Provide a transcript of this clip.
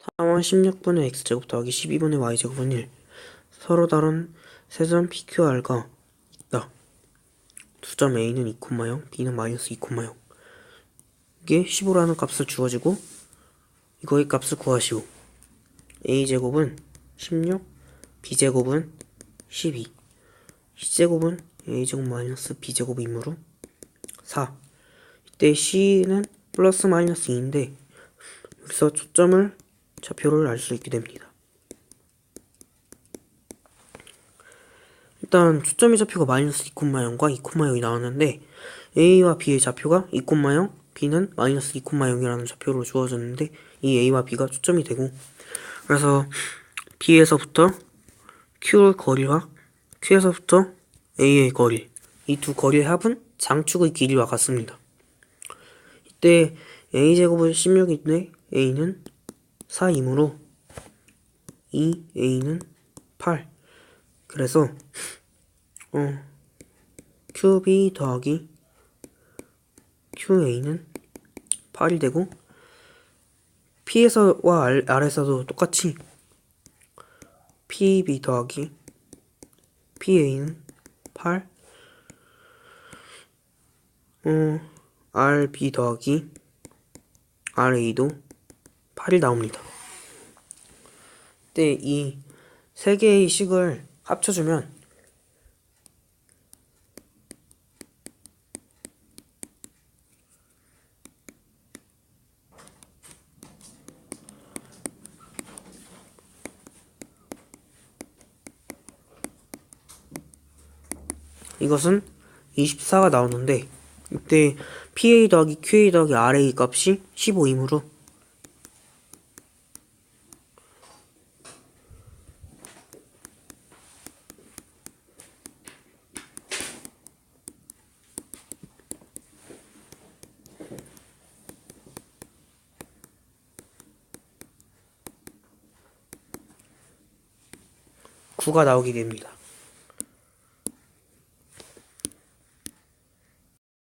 3원 16분의 x제곱 더하기 12분의 y제곱은 1. 서로 다른 세점 PQR가 있다. 두 점 A는 2,0, B는 마이너스 2,0. 이게 15라는 값을 주어지고 이거의 값을 구하시오. A제곱은 16, B제곱은 12, C제곱은 A제곱 마이너스 B제곱이므로 4. 이때 C는 플러스 마이너스 2인데 여기서 초점을 좌표를 알 수 있게 됩니다. 일단 초점의 좌표가 마이너스 2,0과 2,0이 나왔는데 A와 B의 좌표가 2,0, B는 마이너스 2,0이라는 좌표로 주어졌는데 이 A와 B가 초점이 되고 그래서 B에서부터 Q 거리와 Q에서부터 A의 거리 이 두 거리의 합은 장축의 길이와 같습니다. 이때 A제곱은 16인데 A는 4이므로 2A는 8 그래서 어 QB 더하기 QA는 8이 되고 P에서와 R에서도 똑같이 PB 더하기 PA는 8 어, RB 더하기 RA도 8이 나옵니다. 근데 이 세 개의 식을 합쳐주면 이것은 24가 나오는데 이때 PA 더하기 QA 더하기 RA 값이 15이므로 구가 나오게 됩니다.